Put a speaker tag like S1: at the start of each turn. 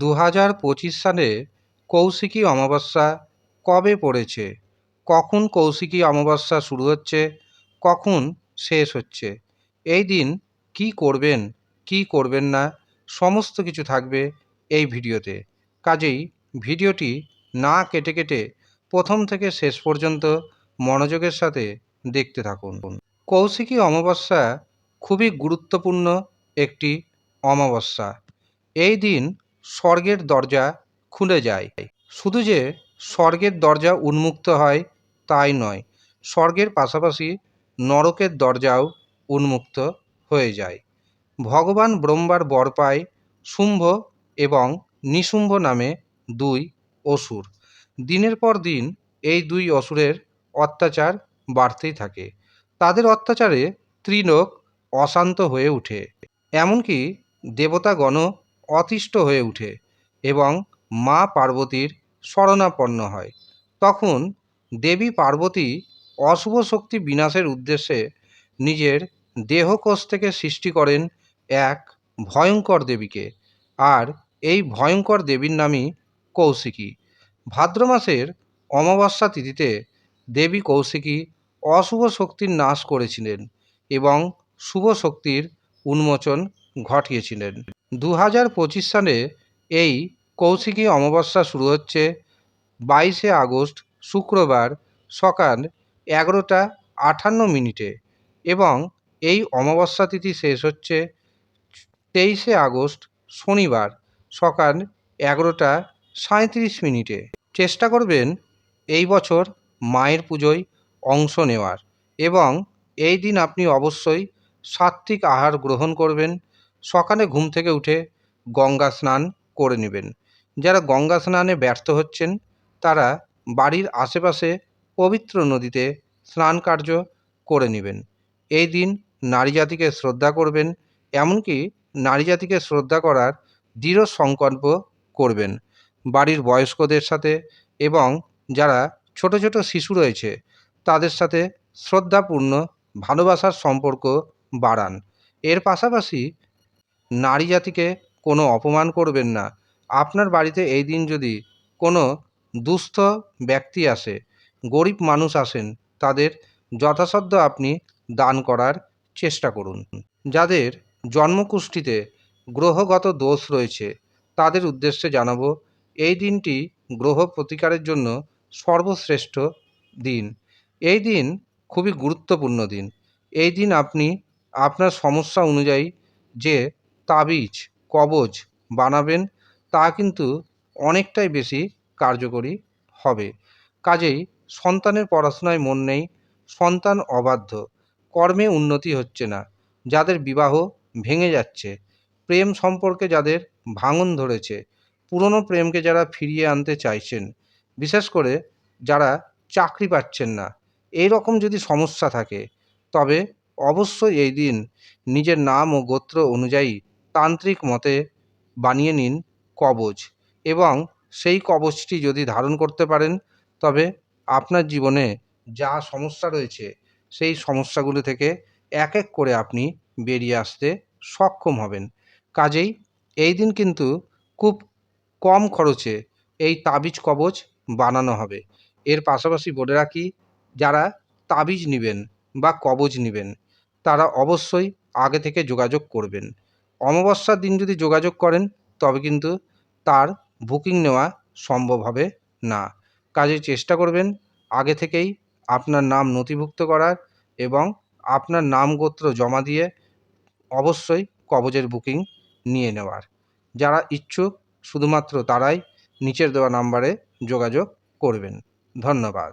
S1: দু হাজার পঁচিশ সালে কৌশিকী অমাবস্যা কবে পড়েছে? কখন কৌশিকী অমাবস্যা শুরু হচ্ছে? কখন শেষ হচ্ছে? এই দিন কি করবেন কি করবেন না, সমস্ত কিছু থাকবে এই ভিডিওতে। কাজেই ভিডিওটি না কেটে কেটে প্রথম থেকে শেষ পর্যন্ত মনোযোগের সাথে দেখতে থাকুন। কৌশিকী অমাবস্যা খুবই গুরুত্বপূর্ণ একটি অমাবস্যা। এই দিন স্বর্গের দরজা খুলে যায়। শুধু যে স্বর্গের দরজা উন্মুক্ত হয়, তাই নয়, স্বর্গের পাশাপাশি নরকের দরজাও উন্মুক্ত হয়ে যায়। ভগবান ব্রহ্মার বর পায় শুম্ভ এবং নিশুম্ভ নামে দুই অসুর। দিনের পর দিন এই দুই অসুরের অত্যাচার বাড়তেই থাকে। তাদের অত্যাচারে ত্রিলোক অশান্ত হয়ে ওঠে। এমনকি দেবতাগণও অতিষ্ঠ হয়ে ওঠে এবং মা পার্বতীর শরণাপন্ন হয়। তখন দেবী পার্বতী অশুভ শক্তি বিনাশের উদ্দেশ্যে নিজের দেহকোষ থেকে সৃষ্টি করেন এক ভয়ঙ্কর দেবীকে। আর এই ভয়ঙ্কর দেবীর নামই কৌশিকী। ভাদ্র মাসের অমাবস্যা তিথিতে দেবী কৌশিকী অশুভ শক্তির নাশ করেছিলেন এবং শুভ শক্তির উন্মোচন ঘটিয়েছিলেন। দু হাজার পঁচিশ সালে এই কৌশিকী অমাবস্যা শুরু হচ্ছে। বাইশে আগস্ট, শুক্রবার সকাল এগারোটা আটান্ন মিনিটে এবং এই অমাবস্যা তিথি শেষ হচ্ছে তেইশে আগস্ট, শনিবার সকাল এগারোটা সাঁত্রিশ মিনিটে। চেষ্টা করবেন এই বছর মায়ের পুজোয় অংশ নেওয়ার এবং এই দিন আপনি অবশ্যই সাত্ত্বিক আহার গ্রহণ করবেন। সকালে ঘুম থেকে উঠে গঙ্গা স্নান করে নেবেন। যারা গঙ্গা স্নানে ব্যর্থ হচ্ছেন, তারা বাড়ির আশেপাশে পবিত্র নদীতে স্নান কার্য করে নেবেন। এই দিন নারী জাতিকে শ্রদ্ধা করবেন, এমনকি নারী জাতিকে শ্রদ্ধা করার দৃঢ় সংকল্প করবেন। বাড়ির বয়স্কদের সাথে এবং যারা ছোট ছোট শিশু রয়েছে, তাদের সাথে শ্রদ্ধাপূর্ণ ভালোবাসার সম্পর্ক বাড়ান। এর পাশাপাশি নারী জাতিকে কোনো অপমান করবেন না। আপনার বাড়িতে এই দিন যদি কোনো দুস্থ ব্যক্তি আসে, গরিব মানুষ আসেন, তাদের যথাসাধ্য আপনি দান করার চেষ্টা করুন। যাদের জন্মকুষ্ঠিতে গ্রহগত দোষ রয়েছে, তাদের উদ্দেশ্যে জানাব, এই দিনটি গ্রহ প্রতিকারের জন্য সর্বশ্রেষ্ঠ দিন। এই দিন খুবই গুরুত্বপূর্ণ দিন। এই দিন আপনি আপনার সমস্যা অনুযায়ী যে তাবিজ, কবজ বানাবেন, তা কিন্তু অনেকটাই বেশি কার্যকরী হবে। কাজেই সন্তানের পড়াশোনায় মন নেই, সন্তান অবাধ্য, কর্মে উন্নতি হচ্ছে না, যাদের বিবাহ ভেঙে যাচ্ছে, প্রেম সম্পর্কে যাদের ভাঙন ধরেছে, পুরনো প্রেমকে যারা ফিরিয়ে আনতে চাইছেন, বিশেষ করে যারা চাকরি পাচ্ছেন না এই রকম যদি সমস্যা থাকে, তবে অবশ্যই এই দিন নিজের নাম ও গোত্র অনুযায়ী তান্ত্রিক মতে বানিয়ে নিন কবচ এবং সেই কবচটি যদি ধারণ করতে পারেন, তবে আপনার জীবনে যা সমস্যা রয়েছে, সেই সমস্যাগুলো থেকে এক এক করে আপনি বেরিয়ে আসতে সক্ষম হবেন। কাজেই এই দিন কিন্তু খুব কম খরচে এই তাবিজ কবচ বানানো হবে। এর পাশাপাশি বলে রাখি, যারা তাবিজ নেবেন বা কবজ নেবেন, তারা অবশ্যই আগে থেকে যোগাযোগ করবেন। অমাবস্যার দিন যদি যোগাযোগ করেন, তবে কিন্তু তার বুকিং নেওয়া সম্ভব হবে না। কাজে চেষ্টা করবেন আগে থেকেই আপনার নাম নথিভুক্ত করার এবং আপনার নাম গোত্র জমা দিয়ে অবশ্যই কবজের বুকিং নিয়ে নেওয়ার। যারা ইচ্ছুক, শুধুমাত্র তারাই নিচের দেওয়া নাম্বারে যোগাযোগ করবেন। ধন্যবাদ।